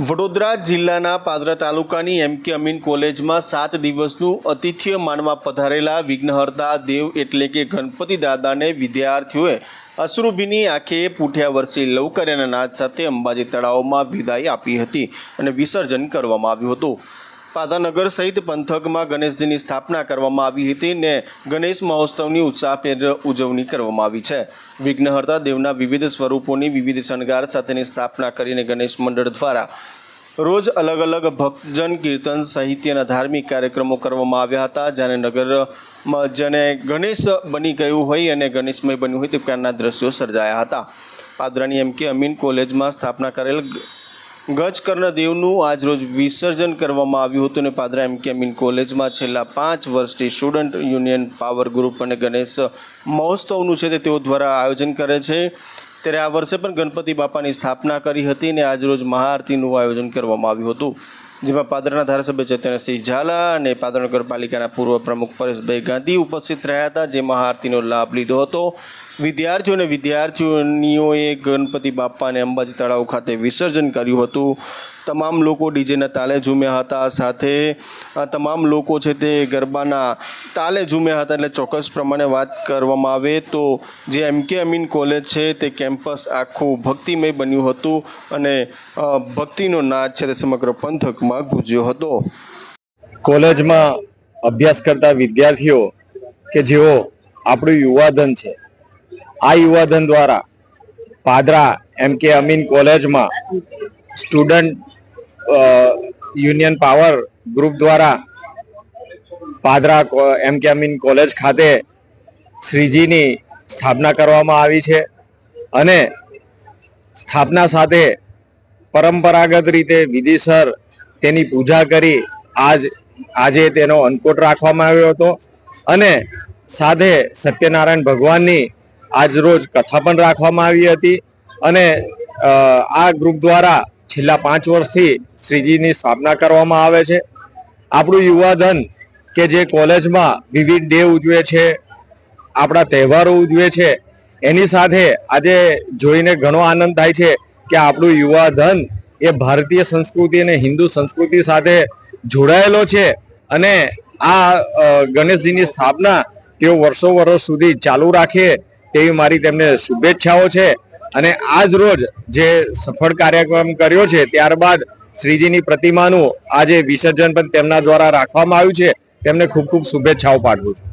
વડોદરા જિલ્લાના પાદરા તાલુકાની એમ કે અમીન કોલેજમાં સાત દિવસનું અતિથ્ય માનવા પધારેલા વિઘ્નહર્તા દેવ એટલે કે ગણપતિ દાદાને વિદ્યાર્થીઓએ અશ્રુભીની આંખે પૂઠ્યા વર્ષે લવકર્યાના નાદ સાથે અંબાજી તળાવમાં વિદાય આપી હતી અને વિસર્જન કરવામાં આવ્યું હતું. પાદાનગર સહિત પંથકમાં ગણેશજીની સ્થાપના કરવામાં આવી હતી ને ગણેશ મહોત્સવની ઉત્સાહભેર ઉજવણી કરવામાં આવી છે. વિઘ્નહર્તા દેવના વિવિધ સ્વરૂપોની વિવિધ શણગાર સાથેની સ્થાપના કરીને ગણેશ મંડળ દ્વારા રોજ અલગ અલગ ભક્તજન કીર્તન સાહિત્યના ધાર્મિક કાર્યક્રમો કરવામાં આવ્યા હતા. જ્યારે નગરમાં જેને ગણેશ બની ગયું હોય અને ગણેશમય બન્યું હોય તે પ્રકારના દ્રશ્યો સર્જાયા હતા. પાદરાની એમ કે અમીન કોલેજમાં સ્થાપના કરેલ ગજ આજ આજરોજ વિસર્જન કરવામાં આવ્યું હતું અને પાદરા એમ અમીન કોલેજમાં છેલ્લા પાંચ વર્ષથી સ્ટુડન્ટ યુનિયન પાવર ગ્રુપ અને ગણેશ મહોત્સવનું છે તે તેઓ દ્વારા આયોજન કરે છે. ત્યારે આ વર્ષે પણ ગણપતિ બાપાની સ્થાપના કરી હતી અને આજરોજ મહાઆરતીનું આયોજન કરવામાં આવ્યું હતું. જેમાં પાદરના ધારાસભ્ય ચૈતન્યસિંહ ઝાલા અને પાદરા નગરપાલિકાના પૂર્વ પ્રમુખ પરેશભાઈ ગાંધી ઉપસ્થિત રહ્યા હતા જે મહાઆરતીનો લાભ લીધો હતો. વિદ્યાર્થીઓ અને વિદ્યાર્થીઓનીઓએ ગણપતિ બાપાને અંબાજી તળાવ ખાતે વિસર્જન કર્યું હતું. તમામ લોકો ડીજેના તાલે ઝૂમ્યા હતા. સાથે તમામ લોકો છે તે ગરબાના તાલે ઝૂમ્યા હતા એટલે ચોક્કસ પ્રમાણે વાત કરવામાં આવે તો જે એમ કે અમીન કોલેજ છે તે કેમ્પસ આખું ભક્તિમય બન્યું હતું અને ભક્તિનો નાચ છે તે સમગ્ર પંથકમાં ગુજ્યો હતો. કોલેજમાં અભ્યાસ કરતા વિદ્યાર્થીઓ કે જેઓ આપણું યુવાધન છે, આ યુવાધન દ્વારા પાદરા એમ કે અમીન કોલેજમાં સ્ટુડન્ટ યુનિયન પાવર ગ્રુપ દ્વારા પાદરા એમ કે અમીન કોલેજ ખાતે શ્રીજીની સ્થાપના કરવામાં આવી છે અને સ્થાપના સાથે પરંપરાગત રીતે વિધિસર તેની પૂજા કરી આજ, આજે તેનો અન્નકોટ રાખવામાં આવ્યો હતો અને સાથે સત્યનારાયણ ભગવાનની આજ રોજ કથા પણ રાખવામાં આવી હતી અને આ ગ્રુપ દ્વારા છેલ્લા પાંચ વર્ષથી શ્રીજીની સ્થાપના કરવામાં આવે છે. આપણું યુવાધન કે જે કોલેજમાં વિવિધ ડે ઉજવે છે, આપણા તહેવારો ઉજવે છે, એની સાથે આજે જોઈને ઘણો આનંદ થાય છે કે આપણું યુવા ધન એ ભારતીય સંસ્કૃતિ અને હિન્દુ સંસ્કૃતિ સાથે જોડાયેલો છે અને આ ગણેશજીની સ્થાપના તેઓ વર્ષો વર્ષ સુધી ચાલુ રાખે તેવી મારી તેમને શુભેચ્છાઓ છે. અને આજ રોજ જે સફળ કાર્યક્રમ કર્યો છે, ત્યારબાદ શ્રીજીની પ્રતિમાનું આજે વિસર્જન પણ તેમના દ્વારા રાખવામાં આવ્યું છે. તેમને ખૂબ ખૂબ શુભેચ્છાઓ પાઠવું છું.